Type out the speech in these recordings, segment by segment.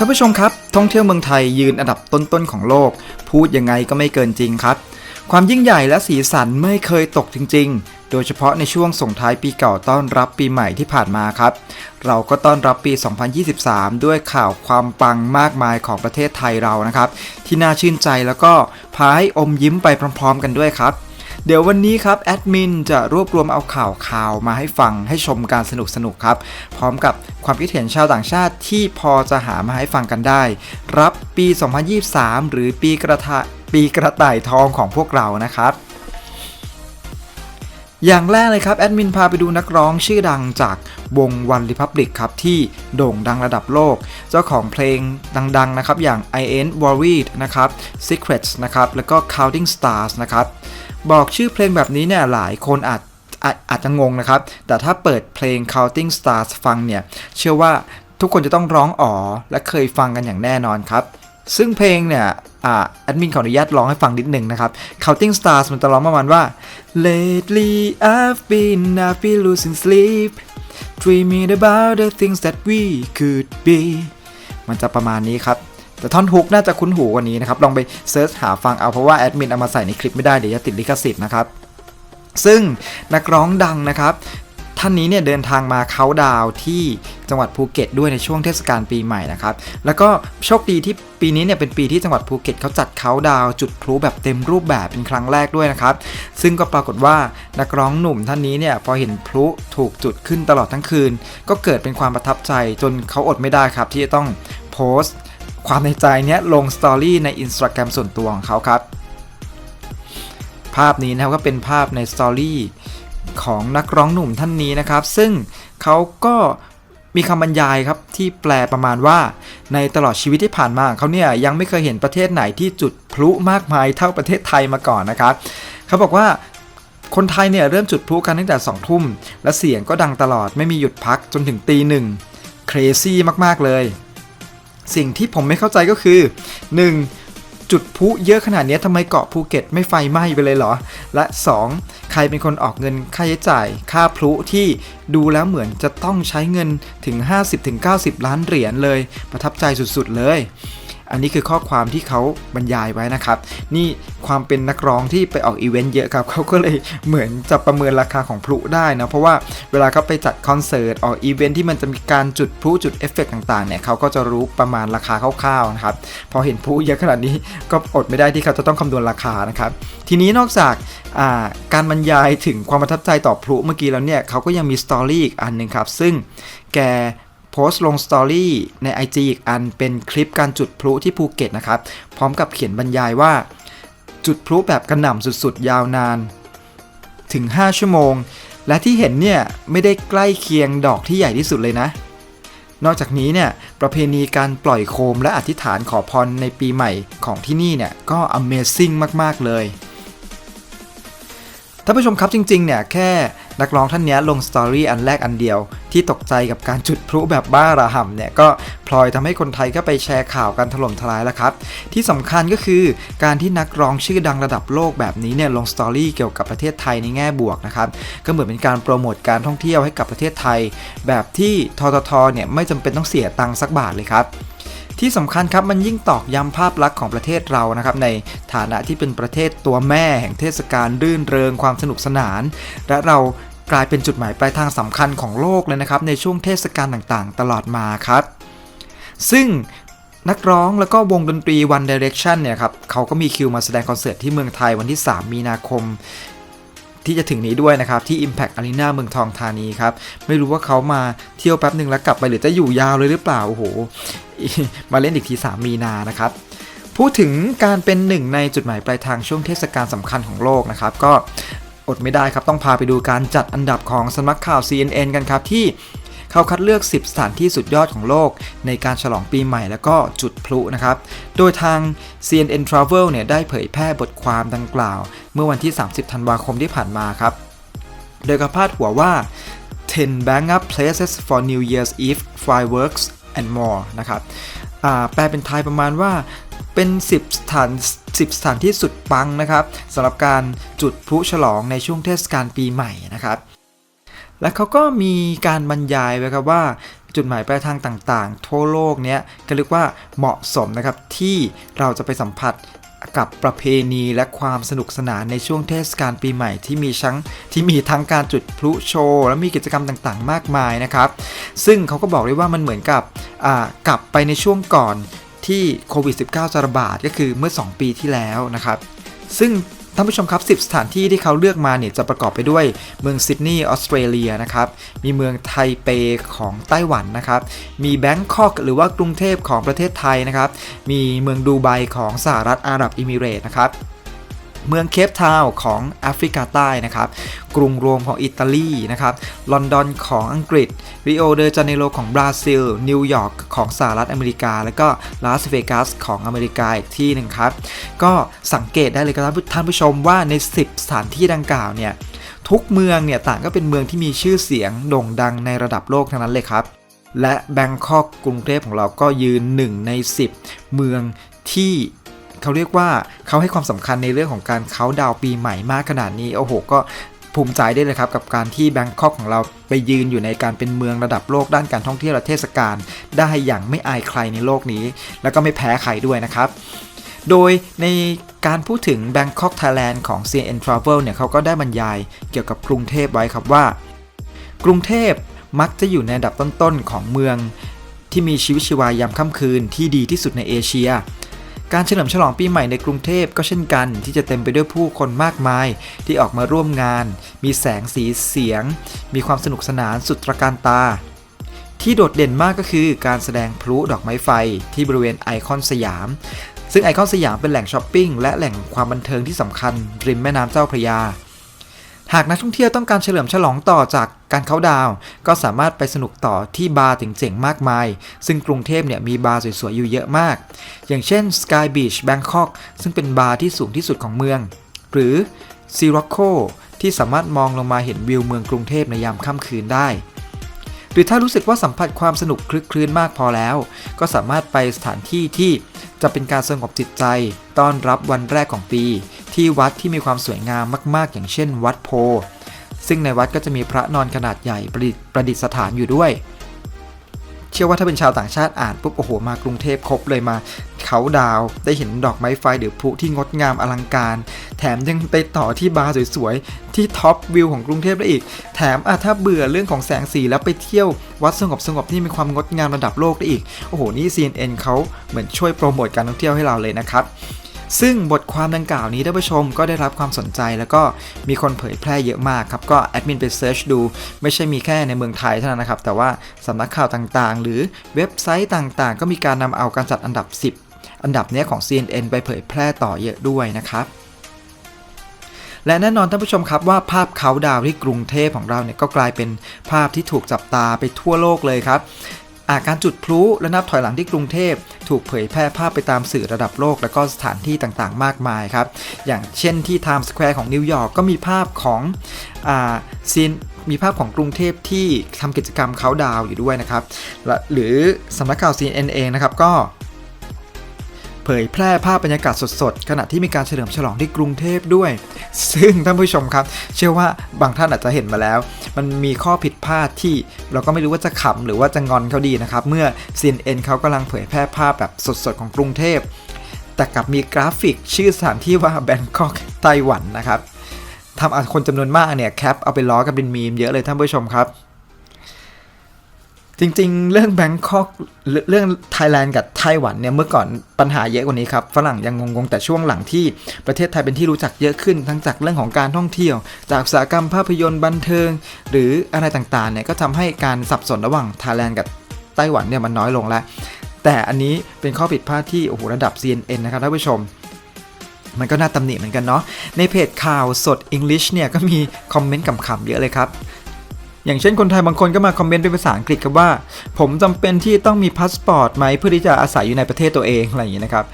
ท่านผู้ชมครับ ท่องเที่ยวเมืองไทยยืนอันดับต้นๆของโลก พูดยังไงก็ไม่เกินจริงครับ ความยิ่งใหญ่และสีสันไม่เคยตกจริง ๆ โดยเฉพาะในช่วงส่งท้ายปีเก่าต้อนรับปีใหม่ที่ผ่านมาครับ เราก็ต้อนรับปี 2023 ด้วยข่าวความปังมากมายของประเทศไทยเรานะครับ ที่น่าชื่นใจแล้วก็พาให้อมยิ้มไปพร้อม ๆ กันด้วยครับ เดี๋ยววันนี้ครับแอดมินจะรวบรวมเอาข่าวข่าวมาให้ฟังให้ชมการสนุกสนุกครับ พร้อมกับความคิดเห็นชาวต่างชาติที่พอจะหามาให้ฟังกันได้ รับปี 2023 หรือปีกระทะปีกระต่ายทองของพวกเรานะครับอย่างแรกเลยครับ แอดมินพาไปดูนักร้องชื่อดังจากวง One Republic ครับ ที่โด่งดังระดับโลก เจ้าของเพลงดังๆนะครับ อย่าง I Ain't Worried นะครับ Secrets นะครับ แล้วก็ Counting Stars นะครับ บอกชื่อเพลงแบบนี้เนี่ยหลายคนอาจอาจอาจจะงงนะครับ แต่ถ้าเปิดเพลง Counting Stars ฟังเนี่ย เชื่อว่าทุกคนจะต้องร้องอ๋อ และเคยฟังกันอย่างแน่นอนครับ ซึ่งเพลงเนี่ยอ่าแอดมินขออนุญาตร้องให้ฟังนิดหนึ่งนะครับ Counting Stars มันจะร้องประมาณว่า Lately I've been I've been losing sleep Dreaming about the things that we could be มันจะประมาณนี้ครับ แต่ท่อนฮุกน่าจะคุ้นหูกว่านี้นะครับลองไปเซิร์ชหาฟังเอาเพราะว่าแอดมินเอามาใส่ในคลิปไม่ได้เดี๋ยวจะติดลิขสิทธิ์นะครับซึ่งนักร้องดังนะครับท่านนี้เนี่ยเดินทางมาเขาดาวที่จังหวัดภูเก็ตด้วยในช่วงเทศกาลปีใหม่นะครับ แล้วก็โชคดีที่ปีนี้เนี่ยเป็นปีที่จังหวัดภูเก็ตเขาจัดเขาดาวจุดพลุแบบเต็มรูปแบบเป็นครั้งแรกด้วยนะครับ ซึ่งก็ปรากฏว่านักร้องหนุ่มท่านนี้เนี่ยพอเห็นพลุถูกจุดขึ้นตลอดทั้งคืน ก็เกิดเป็นความประทับใจจนเขาอดไม่ได้ครับที่จะต้องโพสต์ ความในใจเนี้ยลงสตอรี่ใน Instagram ส่วนตัวของเขาครับ ภาพนี้นะครับก็เป็นภาพในสตอรี่ของนักร้องหนุ่มท่านนี้นะครับ ซึ่งเขาก็มีคำบรรยายครับที่แปลประมาณว่า ในตลอดชีวิตที่ผ่านมาเขาเนี่ยยังไม่เคยเห็นประเทศไหนที่จุดพลุมากมายเท่าประเทศไทยมาก่อนนะครับ เขาบอกว่าคนไทยเนี่ยเริ่มจุดพลุกันตั้งแต่2ทุ่ม และเสียงก็ดังตลอดไม่มีหยุดพักจนถึงตีหนึ่งเครซี่มากๆเลย สิ่งที่ผมไม่เข้าใจก็คือ 1. จุดพลุเยอะขนาดนี้ทำไมเกาะภูเก็ตไม่ไฟไหม้ไปเลยเหรอ และ 2. ใครเป็นคนออกเงินค่าใช้จ่าย ค่าพลุที่ดูแล้วเหมือนจะต้องใช้เงินถึง 50-90 ล้านเหรียญเลย ประทับใจสุดๆเลย อันนี้คือข้อความที่เขาบรรยายไว้นะครับ นี่ความเป็นนักร้องที่ไปออกอีเวนต์เยอะครับเขาก็เลยเหมือนจะประเมินราคาของพลุได้นะเพราะว่าเวลาเขาไปจัดคอนเสิร์ตออกอีเวนต์ที่มันจะมีการจุดพลุจุดเอฟเฟกต์ต่างๆเนี่ยเขาก็จะรู้ประมาณราคาคร่าวๆนะครับพอเห็นพลุเยอะขนาดนี้ก็อดไม่ได้ที่เขาจะต้องคำนวณราคานะครับทีนี้นอกจากาการบรรยายถึงความประทับใจต่อพลุเมื่อกี้แล้วเนี่ยเขาก็ยังมีสตอรี่อีกอันหนึ่งครับซึ่งแก โพสต์ลงสตอรี่ใน IG อีกอันเป็นคลิปการจุดพลุที่ภูเก็ตนะครับ พร้อมกับเขียนบรรยายว่า จุดพลุแบบกระหน่ำสุดๆ ยาวนาน ถึง 5 ชั่วโมง และที่เห็นเนี่ยไม่ได้ใกล้เคียงดอกที่ใหญ่ที่สุดเลยนะ นอกจากนี้เนี่ยประเพณีการปล่อยโคมและอธิษฐานขอพรในปีใหม่ของที่นี่เนี่ยก็ Amazing มากๆเลยท่านผู้ชมครับจริงๆเนี่ยแค่ นักร้องท่านนี้ลงสตอรี่อันแรกอันเดียว ที่ตกใจกับการจุดพลุแบบบ้าระห่ำเนี่ยก็พลอยทำให้คนไทยก็ไปแชร์ข่าวกันถล่มทลายแล้วครับ ที่สำคัญก็คือการที่นักร้องชื่อดังระดับโลกแบบนี้เนี่ยลงสตอรี่เกี่ยวกับประเทศไทยในแง่บวกนะครับก็เหมือนเป็นการโปรโมทการท่องเที่ยวให้กับประเทศไทย แบบที่ทททเนี่ยไม่จำเป็นต้องเสียตังค์สักบาทเลยครับที่สำคัญครับมันยิ่งตอกย้ำภาพลักษณ์ของประเทศเรานะครับในฐานะที่เป็นประเทศตัวแม่แห่งเทศกาลรื่นเริงความสนุกสนาน และเรา กลายเป็นจุดหมายปลายทางสำคัญของโลกเลยนะครับในช่วงเทศกาลต่างๆ ตลอดมาครับ ซึ่งนักร้องแล้วก็วงดนตรี One Direction เนี่ยครับเขาก็มีคิวมาแสดงคอนเสิร์ตที่เมืองไทยวันที่ 3 มีนาคม ที่จะถึงนี้ด้วยนะครับ ที่ Impact Arena เมืองทองธานีครับ ไม่รู้ว่าเขามาเที่ยวแป๊บหนึ่งแล้วกลับไปหรือจะอยู่ยาวเลยหรือเปล่าโอ้โหมาเล่นอีกที 3 มีนานะครับพูดถึงการเป็นหนึ่งในจุดหมายปลายทางช่วงเทศกาลสำคัญของโลกนะครับ ก็ อดไม่ได้ครับต้องพาไปดูการจัดอันดับของสำนักข่าว CNN กันครับที่เขาคัดเลือก 10 สถานที่สุดยอดของโลก ในการฉลองปีใหม่แล้วก็จุดพลุนะครับ โดยทาง CNN Travel เนี่ยได้เผยแพร่บทความดังกล่าว เมื่อวันที่ 30 ธันวาคมที่ผ่านมาครับ โดยกระพาดหัวว่า 10 bang up places for New Year's Eve fireworks and more นะครับแปลเป็นไทยประมาณว่า เป็น 10 สถาน 10 สถานที่สุดปังนะครับสำหรับการจุดพลุฉลองในช่วงเทศกาลปีใหม่นะครับ และเขาก็มีการบรรยายไว้ครับว่าจุดหมายปลายทางต่างๆ ทั่วโลกเนี้ยก็เรียกว่าเหมาะสมนะครับที่เราจะไปสัมผัสกับประเพณีและความสนุกสนานในช่วงเทศกาลปีใหม่ที่มีทั้งที่มีทั้งการจุดพลุโชว์ และมีกิจกรรมต่างๆ มากมายนะครับ ซึ่งเขาก็บอกเลยว่ามันเหมือนกับกลับไปในช่วงก่อน ที่โควิด -19 จะระบาดก็คือเมื่อ 2 ปีที่แล้วนะครับ ซึ่งท่านผู้ชมครับ 10 สถานที่ที่เขาเลือกมาเนี่ยจะประกอบไปด้วยเมืองซิดนีย์ออสเตรเลียนะครับ มีเมืองไทเปของไต้หวันนะครับ มีแบงคอกหรือว่ากรุงเทพของประเทศไทยนะครับ มีเมืองดูไบของสหรัฐอาหรับเอมิเรตส์นะครับ เมืองเคปทาวน์ของแอฟริกาใต้นะครับ กรุงโรมของอิตาลีนะครับ ลอนดอนของอังกฤษ ริโอเดจาเนโรของบราซิล นิวยอร์กของสหรัฐอเมริกา แล้วก็ลาสเวกัสของอเมริกาอีกที่หนึ่งครับ ก็สังเกตได้เลยครับท่านผู้ชมว่าใน 10 สถานที่ดังกล่าวเนี่ย ทุกเมืองเนี่ยต่างก็เป็นเมืองที่มีชื่อเสียงโด่งดังในระดับโลกทั้งนั้นเลยครับ และแบงคอกกรุงเทพของเราก็ยืนหนึ่งใน 10 เมืองที่ เขาเรียกว่าเขาให้ความสำคัญในเรื่องของการเขาดาวปีใหม่มากขนาดนี้โอ้โหก็ภูมิใจได้เลยครับกับการที่แบงคอกของเราไปยืนอยู่ในการเป็นเมืองระดับโลกด้านการท่องเที่ยวและเทศกาลได้อย่างไม่อายใครในโลกนี้ แล้วก็ไม่แพ้ใครด้วยนะครับโดยในการพูดถึง Bangkok Thailand ของ CNN Travel เนี่ยเขาก็ได้บรรยายเกี่ยวกับกรุงเทพไว้ครับว่า กรุงเทพมักจะอยู่ในอันดับต้นๆของเมือง ที่มีชีวิตชีวายามค่ำคืนที่ดีที่สุดในเอเชีย การเฉลิมฉลองปีใหม่ในกรุงเทพก็เช่นกัน ที่จะเต็มไปด้วยผู้คนมากมายที่ออกมาร่วมงาน มีแสงสีเสียง มีความสนุกสนานสุดตระการตา ที่โดดเด่นมากก็คือการแสดงพลุดอกไม้ไฟที่บริเวณไอคอนสยาม ซึ่งไอคอนสยามเป็นแหล่งช้อปปิ้งและแหล่งความบันเทิงที่สำคัญริมแม่น้ำเจ้าพระยา หากนักท่องเที่ยวต้องการเฉลิมฉลองต่อจากการเขาน์ดาวก็สามารถไปสนุกต่อที่บาร์เจ๋งๆมากมาย ซึ่งกรุงเทพเนี่ยมีบาร์สวยๆอยู่เยอะมาก อย่างเช่น Sky Beach Bangkok ซึ่งเป็นบาร์ที่สูงที่สุดของเมือง หรือ s i r o c c o ที่สามารถมองลงมาเห็นวิวเมืองกรุงเทพในยามค่ำคืนได้ หรือถ้ารู้สึกว่าสัมผัสความสนุกคลึกคลื้นมากพอแล้ว ก็สามารถไปสถานที่ที่จะเป็นการสงบจิตใจ ต้อนรับวันแรกของปี ที่วัดที่มีความสวยงามมาก ๆ อย่างเช่น วัดโพซึ่งในวัดก็จะมีพระนอนขนาดใหญ่ประดิษประดิษฐานอยู่ด้วย ชื่อว่าถ้าเป็นชาวต่างชาติอ่านปุ๊บโอ้โหมากรุงเทพครบเลยมาเขาดาวได้เห็นดอกไม้ไฟหรือพลุที่งดงามอลังการ แถมยังไปต่อที่บาร์สวยๆ ที่ท็อปวิวของกรุงเทพได้อีก แถมอะถ้าเบื่อเรื่องของแสงสีแล้วไปเที่ยววัดสงบสงบที่มีความงดงามระดับโลกได้อีก โอ้โหนี่ CNN เขาเหมือนช่วยโปรโมทการท่องเที่ยวให้เราเลยนะครับ ซึ่งบทความดังกล่าวนี้ท่านผู้ชมก็ได้รับความสนใจ แล้วก็มีคนเผยแพร่เยอะมากครับ ก็แอดมินไปเซิร์ชดู ไม่ใช่มีแค่ในเมืองไทยเท่านั้นนะครับ แต่ว่าสำนักข่าวต่างๆ หรือเว็บไซต์ต่างๆ ก็มีการนำเอาการจัดอันดับ 10 อันดับเนี้ยของ CNN ไปเผยแพร่ต่อเยอะด้วยนะครับและแน่นอนท่านผู้ชมครับว่าภาพเขาดาวที่กรุงเทพของเราเนี่ยก็กลายเป็นภาพที่ถูกจับตาไปทั่วโลกเลยครับ อาการจุดพลุและนับถอยหลังที่กรุงเทพ ถูกเผยแพร่ภาพไปตามสื่อระดับโลก และก็สถานที่ต่างๆ มากมายครับ อย่างเช่นที่ไทม์สแควร์ของนิวยอร์กก็มีภาพของอ่าซีนมีภาพของกรุงเทพที่ทำกิจกรรมเขาดาวอยู่ด้วยนะครับและหรือสำนักข่าว CNN เองนะครับก็ เผยแพร่ภาพบรรยากาศสดๆ ขณะที่มีการเฉลิมฉลองที่กรุงเทพด้วย ซึ่งท่านผู้ชมครับ เชื่อว่าบางท่านอาจจะเห็นมาแล้ว มันมีข้อผิดพลาดที่เราก็ไม่รู้ว่าจะขำหรือว่าจะงอนเขาดีนะครับ เมื่อ CNN เขากำลังเผยแพร่ภาพแบบสดๆ ของกรุงเทพ แต่กลับมีกราฟิกชื่อสถานที่ว่าแบงคอกไต้หวันนะครับทำเอาคนจำนวนมากเนี่ยแคปเอาไปล้อกันเป็นมีมเยอะเลยท่านผู้ชมครับ จริงๆ เรื่องแบงคอกเรื่องไทยแลนด์กับไต้หวันเนี่ยเมื่อก่อนปัญหาเยอะกว่านี้ครับฝรั่งยังงงๆ แต่ช่วงหลังที่ประเทศไทยเป็นที่รู้จักเยอะขึ้น ทั้งจากเรื่องของการท่องเที่ยว จากอุตสาหกรรมภาพยนตร์บันเทิง หรืออะไรต่างๆเนี่ยก็ทำให้การสับสนระหว่างไทยแลนด์กับไต้หวันเนี่ยมันน้อยลงแล้ว แต่อันนี้เป็นข้อผิดพลาดที่โอ้โหระดับ CNN นะครับท่านผู้ชมมันก็น่าตำหนิเหมือนกันเนาะในเพจข่าวสด English เนี่ยก็มีคอมเมนต์ขำๆเยอะเลยครับ อย่างเช่นคนไทยบางคนก็มาคอมเมนต์เป็นภาษาอังกฤษครับว่า ผมจำเป็นที่ต้องมีพาสปอร์ตไหมเพื่อที่จะอาศัยอยู่ในประเทศตัวเองอะไรอย่างนี้นะครับ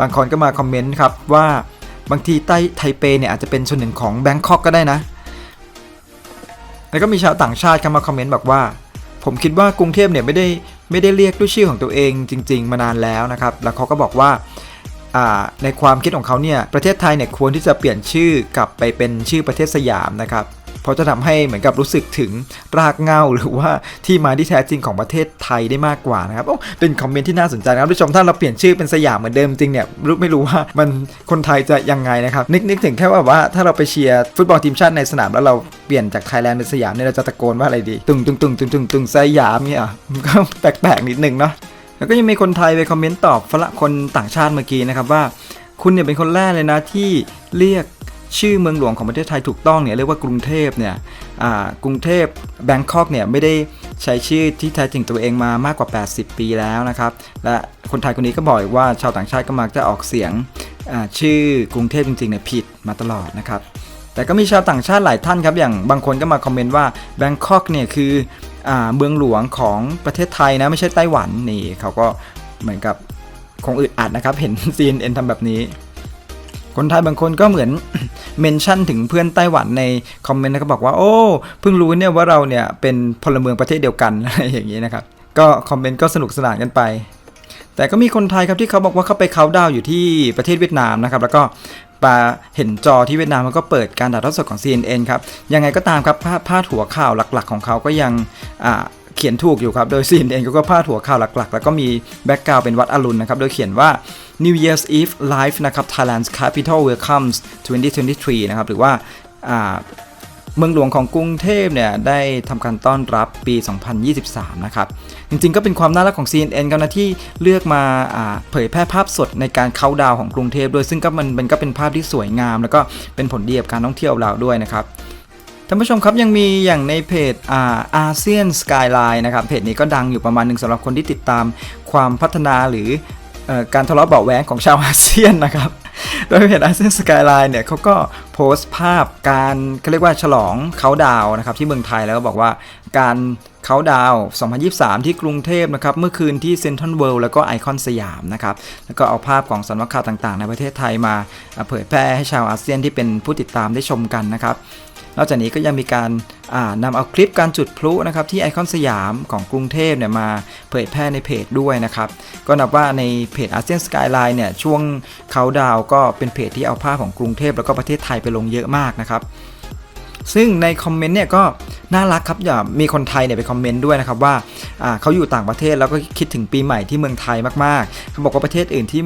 บางคนก็มาคอมเมนต์ครับว่าบางทีไต้ไทเปเนี่ยอาจจะเป็นส่วนหนึ่งของแบงคอกก็ได้นะ แล้วก็มีชาวต่างชาติเข้ามาคอมเมนต์บอกว่า ผมคิดว่ากรุงเทพเนี่ยไม่ได้ไม่ได้เรียกด้วยชื่อของตัวเองจริง ๆ มานานแล้วนะครับ แล้วเขาก็บอกว่าในความคิดของเขาเนี่ยประเทศไทยเนี่ยควรที่จะเปลี่ยนชื่อกลับไปเป็นชื่อประเทศสยามนะครับ เพราะจะทำให้เหมือนกับรู้สึกถึงรากเงาหรือว่าที่มาที่แท้จริงของประเทศไทยได้มากกว่านะครับโอ้เป็นคอมเมนต์ที่น่าสนใจนะครับผู้ชมถ้าเราเปลี่ยนชื่อเป็นสยามเหมือนเดิมจริงเนี่ยรู้ไม่รู้ว่ามันคนไทยจะยังไงนะครับนึกนึกถึงแค่ว่าว่าถ้าเราไปเชียร์ฟุตบอลทีมชาติในสนามแล้วเราเปลี่ยนจากไทยแลนด์เป็นสยามเนี่ยเราจะตะโกนว่าอะไรดีตึงตึงตึงตึงตึงตึงสยามเนี่ยมันก็แปลกๆนิดนึงเนาะแล้วก็ยังมีคนไทยไปคอมเมนต์ตอบฝรั่งคนต่างชาติเมื่อกี้นะครับว่า คุณเนี่ยเป็นคนแรกเลยนะที่เรียก ชื่อเมืองหลวงของประเทศไทยถูกต้องเนี่ยเรียกว่ากรุงเทพเนี่ยอ่ากรุงเทพแบงคอกเนี่ยไม่ได้ใช้ชื่อที่แท้จริงตัวเองมามากกว่า 80 ปีแล้วนะครับ และคนไทยคนนี้ก็บอกอีกว่าชาวต่างชาติก็มักจะออกเสียงชื่อกรุงเทพจริงๆเนี่ยผิดมาตลอดนะครับแต่ก็มีชาวต่างชาติหลายท่านครับ อย่างบางคนก็มาคอมเมนต์ว่าแบงคอกเนี่ยคืออ่าเมืองหลวงของประเทศไทยนะ ไม่ใช่ไต้หวันนี่เขาก็เหมือนกับคงอึดอัดนะครับ เห็น CNN ทำแบบนี้ คนไทยบางคนก็เหมือน เมนชั่นถึงเพื่อนไต้หวันในคอมเมนต์แล้วก็บอกว่าโอ้เพิ่งรู้เนี่ยว่าเราเนี่ยเป็นพลเมืองประเทศเดียวกันอะไรอย่างนี้นะครับก็คอมเมนต์ก็สนุกสนานกันไปแต่ก็มีคนไทยครับที่เขาบอกว่าเขาไปเขาดาวอยู่ที่ประเทศเวียดนามนะครับแล้วก็ปาเห็นจอที่เวียดนามมันก็เปิดการถ่ายทอดสดของ CNN ครับยังไงก็ตามครับพาดพาดหัวข่าวหลักๆ ของเขาก็ยังอ่า เขียนถูกอยู่ครับ โดย CNN ก็พาดหัวข่าวหลักๆ แล้วก็มีแบ็กกราวเป็นวัดอรุณนะครับ โดยเขียนว่า New Year's Eve Live นะครับ Thailand's Capital Welcomes 2023 นะครับ หรือว่าเมืองหลวงของกรุงเทพเนี่ยได้ทำการต้อนรับปี 2023 นะครับ จริงๆ ก็เป็นความน่ารักของ CNN กันนะที่เลือกมาเผยแพร่ภาพสดในการเข้าดาวของกรุงเทพด้วยซึ่งก็มันมันก็เป็นภาพที่สวยงาม แล้วก็เป็นผลดีกับการท่องเที่ยวเราด้วยนะครับ ท่านผู้ชมครับยังมีอย่างในเพจอาอาเซียนสกายไลน์นะครับเพจนี้ก็ดังอยู่ประมาณหนึ่งสำหรับคนที่ติดตามความพัฒนาหรืออการทะเลาะเบาะแวงของชาวอาเซียนนะครับ โดยเพจอาเซียนสกายไลน์เนี่ยเขาก็โพสต์ภาพการเขาเรียกว่าฉลองเขาดาวนะครับที่เมืองไทยแล้วก็บอกว่าการเขาดาว 2023 ที่กรุงเทพนะครับเมื่อคืนที่เซ็นทรัลเวิลด์แล้วก็ไอคอนสยามนะครับแล้วก็เอาภาพของสำนักข่าวต่างๆ ในประเทศไทยมาเผยแพร่ให้ชาวอาเซียนที่เป็นผู้ติดตามได้ชมกันนะครับ นอกจากนี้ก็ยังมีการอ่านำเอาคลิปการจุดพลุนะครับที่ไอคอนสยามของกรุงเทพเนี่ยมาเผยแพร่ในเพจด้วยนะครับ ก็นับว่าในเพจอาเซียนสกายไลน์เนี่ยช่วงเขาดาวก็เป็นเพจที่เอาภาพของกรุงเทพแล้วก็ประเทศไทยไปลงเยอะมากนะครับซึ่งในคอมเมนต์เนี่ยก็น่ารักครับอย่ามีคนไทยเนี่ยไปคอมเมนต์ด้วยนะครับว่าอ่าเขาอยู่ต่างประเทศแล้วก็คิดถึงปีใหม่ที่เมืองไทยมากๆเขาบอกว่าประเทศอื่นที่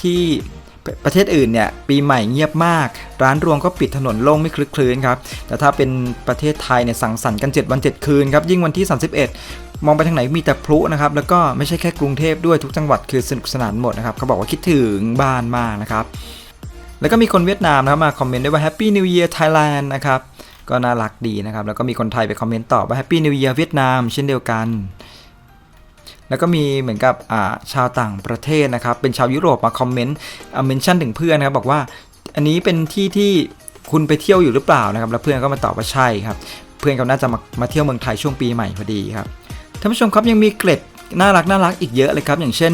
ที่ ประเทศอื่นเนี่ยปีใหม่เงียบมาก ร้านรวงก็ปิดถนนโล่งไม่คลึกคลื้นครับแต่ถ้าเป็นประเทศไทยเนี่ยสังสรรค์กัน 7 วัน 7 คืนครับยิ่งวันที่ 31 มองไปทางไหนมีแต่พลุนะครับแล้วก็ไม่ใช่แค่กรุงเทพด้วยทุกจังหวัดคือสนุกสนานหมดนะครับเขาบอกว่าคิดถึงบ้านมากนะครับแล้วก็มีคนเวียดนามนะครับมาคอมเมนต์ด้วยว่า Happy New Year Thailand นะครับก็น่ารักดีนะครับแล้วก็มีคนไทยไปคอมเมนต์ตอบว่า Happy New Year เวียดนามเช่นเดียวกัน แล้วก็มีเหมือนกับาชาวต่างประเทศนะครับ เป็นชาวยุโรปมาคอมเมนต์เมนชั่นถึงเพื่อนนะครับบอกว่า อันนี้เป็นที่ที่คุณไปเที่ยวอยู่หรือเปล่านะครับ แล้วเพื่อนก็มาตอบว่าใช่ครับ เพื่อนเขาน่าจะมามาเที่ยวเมืองไทยช่วงปีใหม่พอดีครับท่านผู้ชมครับยังมีเกร็ด น่ารักน่ารักอีกเยอะเลยครับ อย่างเช่น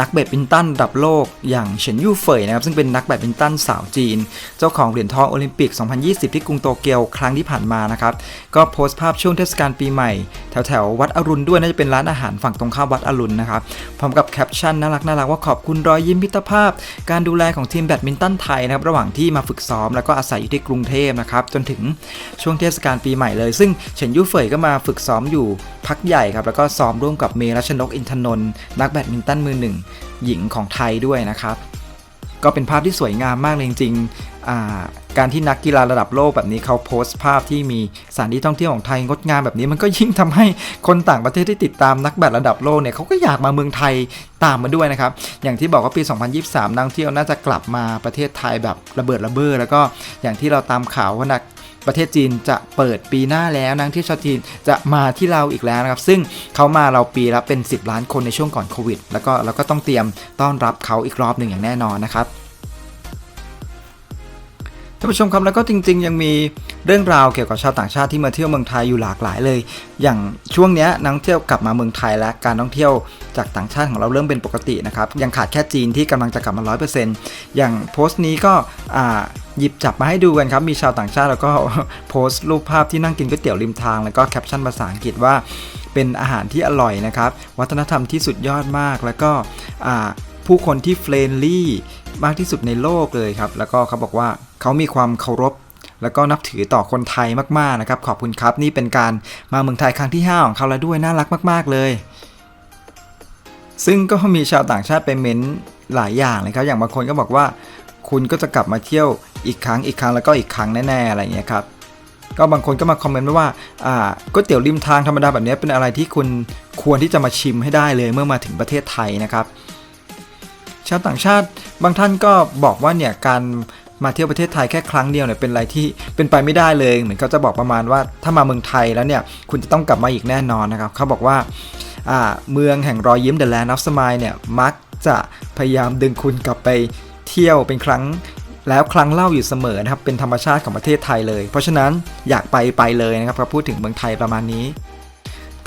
นักแบดมินตันระดับโลกอย่างเฉินยู่เฟยนะครับซึ่งเป็นนักแบดมินตันสาวจีน เจ้าของเหรียญทองโอลิมปิก 2020 ที่กรุงโตเกียวครั้งที่ผ่านมานะครับก็โพสต์ภาพช่วงเทศกาลปีใหม่ แถวแถววัดอรุณด้วยน่าจะเป็นร้านอาหารฝั่งตรงข้ามวัดอรุณนะครับพร้อมกับแคปชั่นน่ารักน่ารักว่าขอบคุณรอยยิ้มมิตรภาพ การดูแลของทีมแบดมินตันไทยนะครับระหว่างที่มาฝึกซ้อมแล้วก็อาศัยอยู่ที่กรุงเทพนะครับจนถึงช่วงเทศกาลปีใหม่เลย ซึ่งเฉินยู่เฟยก็มาฝึกซ้อมอยู่ พักใหญ่ครับแล้วก็ซ้อมร่วมกับเมรัชนกอินทนนท์นักแบดมินตันมือหนึ่งหญิงของไทยด้วยนะครับก็เป็นภาพที่สวยงามมากเลยจริงๆ การที่นักกีฬาระดับโลกแบบนี้เขาโพสต์ภาพที่มีสถานที่ท่องเที่ยวของไทยงดงามแบบนี้มันก็ยิ่งทำให้คนต่างประเทศที่ติดตามนักแบดระดับโลกเนี่ยเขาก็อยากมาเมืองไทยตามมาด้วยนะครับ อย่างที่บอกว่าปี 2023 นักท่องเที่ยวน่าจะกลับมาประเทศไทยแบบระเบิดระเบ้อแล้วก็อย่างที่เราตามข่าวว่านัก ประเทศจีนจะเปิดปีหน้าแล้วนักเที่ยวชาวจีนจะมาที่เราอีกแล้วนะครับ ซึ่งเขามาเราปีละเป็น 10 ล้านคนในช่วงก่อนโควิด แล้วก็เราก็ต้องเตรียมต้อนรับเขาอีกรอบหนึ่งอย่างแน่นอนนะครับานผู้ชมครับแล้วก็จริง ๆ ยังมีเรื่องราวเกี่ยวกับชาวต่างชาติที่มาเที่ยวเมืองไทยอยู่หลากหลายเลย อย่างช่วงนี้นักท่องเที่ยวกลับมาเมืองไทยและการท่องเที่ยวจากต่างชาติของเราเริ่มเป็นปกตินะครับยังขาดแค่จีนที่กำลังจะกลับมา 100%อย่างโพสต์นี้ก็หยิบจับมาให้ดูกันครับ มีชาวต่างชาติแล้วก็โพสต์รูปภาพที่นั่งกินก๋วยเตี๋ยวริมทาง แล้วก็แคปชั่นภาษาอังกฤษว่าเป็นอาหารที่อร่อยนะครับ วัฒนธรรมที่สุดยอดมากแล้วก็ ผู้คนที่เฟรนลี่มากที่สุดในโลกเลยครับ แล้วก็เขาบอกว่าเขามีความเคารพ แล้วก็นับถือต่อคนไทยมากๆนะครับ ขอบคุณครับนี่เป็นการมาเมืองไทยครั้งที่ 5 ของเขาแล้วด้วยน่ารักมาก ๆ เลย ซึ่งก็มีชาวต่างชาติไปเม้นหลายอย่างเลยครับอย่างบางคนก็บอกว่า คุณก็จะกลับมาเที่ยวอีกครั้งอีกครั้งแล้วก็อีกครั้งแน่ๆอะไรอย่างเงี้ยครับก็บางคนก็มาคอมเมนต์ว้ว่าอ่าก๋วยเตี๋ยวริมทางธรรมดาแบบนี้เป็นอะไรที่คุณควรที่จะมาชิมให้ได้เลยเมื่อมาถึงประเทศไทยนะครับ ชาวต่างชาติบางท่านก็บอกว่าเนี่ยการมาเที่ยวประเทศไทยแค่ครั้งเดียวเนี่ยเป็นอะไรที่เป็นไปไม่ได้เลยเหมือนเขาจะบอกประมาณว่าถ้ามาเมืองไทยแล้วเนี่ยคุณจะต้องกลับมาอีกแน่นอนนะครับเขาบอกว่าเมืองแห่งรอยยิ้ม The Land of Smile เนี่ยมักจะพยายามดึงคุณกลับไปเที่ยวเป็นครั้งแล้วครั้งเล่าอยู่เสมอนะครับเป็นธรรมชาติของประเทศไทยเลย เพราะฉะนั้นอยากไปไปเลยนะครับเขาพูดถึงเมืองไทยประมาณนี้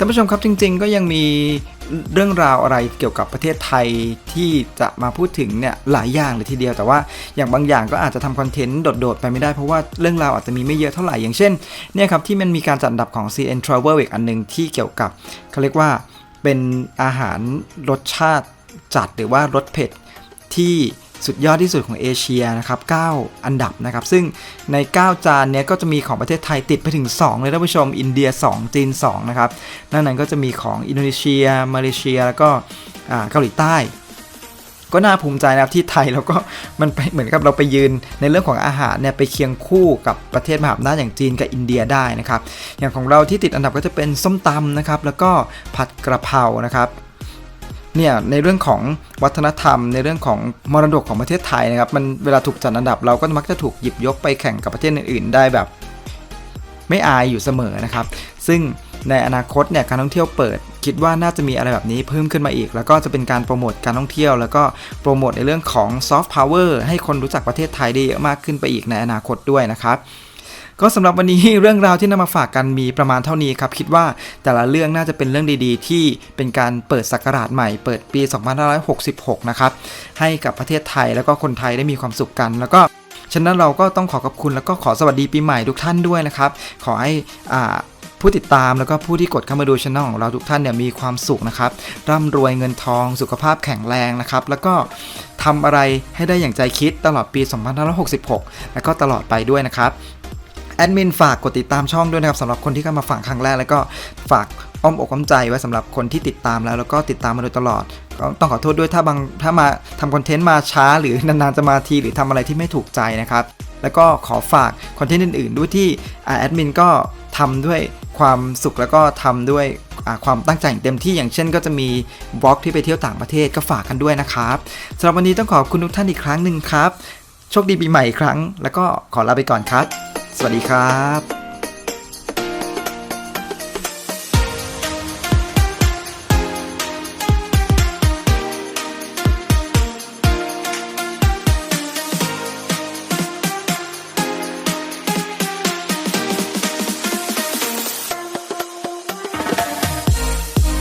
ท่านผู้ชมครับจริง ๆ ก็ยังมีเรื่องราวอะไรเกี่ยวกับประเทศไทยที่จะมาพูดถึงเนี่ยหลายอย่างเลยทีเดียว แต่ว่าอย่างบางอย่างก็อาจจะทำคอนเทนต์โดดๆไปไม่ได้เพราะว่าเรื่องราวอาจจะมีไม่เยอะเท่าไหร่อย่างเช่นเนี่ยครับที่มันมีการจัดอันดับของ CN Travel อีกอันหนึงที่เกี่ยวกับเขาเรียกว่าเป็นอาหารรสชาติจัดหรือว่ารสเผ็ดที่ สุดยอดที่สุดของเอเชียนะครับ9อันดับนะครับ ซึ่งใน 9 จานเนี้ยก็จะมีของประเทศไทยติดไปถึง 2 เลยท่านผู้ชม อินเดีย 2 จีน 2 นะครับนอกนั้นก็จะมีของอินโดนีเซีย มาเลเซีย แล้วก็เกาหลีใต้ ก็น่าภูมิใจนะครับที่ไทยเราก็มันไปเหมือนกับเราไปยืนในเรื่องของอาหารเนี่ยไปเคียงคู่กับประเทศมหาอำนาจอย่างจีนกับอินเดียได้นะครับ อย่างของเราที่ติดอันดับก็จะเป็นส้มตำนะครับ แล้วก็ผัดกระเพรานะครับ เนี่ยในเรื่องของวัฒนธรรม ในเรื่องของมรดกของประเทศไทยนะครับมันเวลาถูกจัดอันดับเราก็มักจะถูกหยิบยกไปแข่งกับประเทศอื่นๆ ได้แบบ ไม่อายอยู่เสมอนะครับ ซึ่งในอนาคตเนี่ยการท่องเที่ยวเปิด คิดว่าน่าจะมีอะไรแบบนี้เพิ่มขึ้นมาอีก แล้วก็จะเป็นการโปรโมทการท่องเที่ยว แล้วก็โปรโมทในเรื่องของซอฟต์พาวเวอร์ให้คนรู้จักประเทศไทยได้เยอะมากขึ้นไปอีกในอนาคตด้วยนะครับ ก็สำหรับวันนี้เรื่องราวที่นำมาฝากกันมีประมาณเท่านี้ครับ คิดว่าแต่ละเรื่องน่าจะเป็นเรื่องดีๆ ที่เป็นการเปิดศักราชใหม่เปิดปี 2566 นะครับ ให้กับประเทศไทยแล้วก็คนไทยได้มีความสุขกัน แล้วก็ฉะนั้นเราก็ต้องขอขอบคุณแล้วก็ขอสวัสดีปีใหม่ทุกท่านด้วยนะครับ ขอให้อ่าผู้ติดตามแล้วก็ผู้ที่กดเข้ามาดูช anel ของเราทุกท่านเนี่ยมีความสุขนะครับ ร่ำรวยเงินทองสุขภาพแข็งแรงนะครับ แล้วก็ทำอะไรให้ได้อย่างใจคิดตลอดปี 2566 แล้วก็ตลอดไปด้วยนะครับ แอดมินฝากกดติดตามช่องด้วยนะครับสำหรับคนที่เข้ามาฟังครั้งแรกแล้วก็ฝากอ้อมอกอ้อมใจไว้สำหรับคนที่ติดตามแล้ว แล้วก็ติดตามมาโดยตลอด ก็ต้องขอโทษด้วยถ้าบางถ้ามาทำคอนเทนต์มาช้า หรือนานๆจะมาทีหรือทำอะไรที่ไม่ถูกใจนะครับ แล้วก็ขอฝากคอนเทนต์อื่น ๆ ด้วยที่แอดมินก็ทำด้วยความสุขแล้วก็ทำด้วยความตั้งใจอย่างเต็มที่อย่างเช่นก็จะมีบล็อกที่ไปเที่ยวต่างประเทศก็ฝากกันด้วยนะครับสำหรับวันนี้ต้องขอบคุณทุกท่านอีกครั้งหนึ่งครับโชคดีปีใหม่อีกครั้ง แล้วก็ขอลาไปก่อนครับ สวัสดีครับ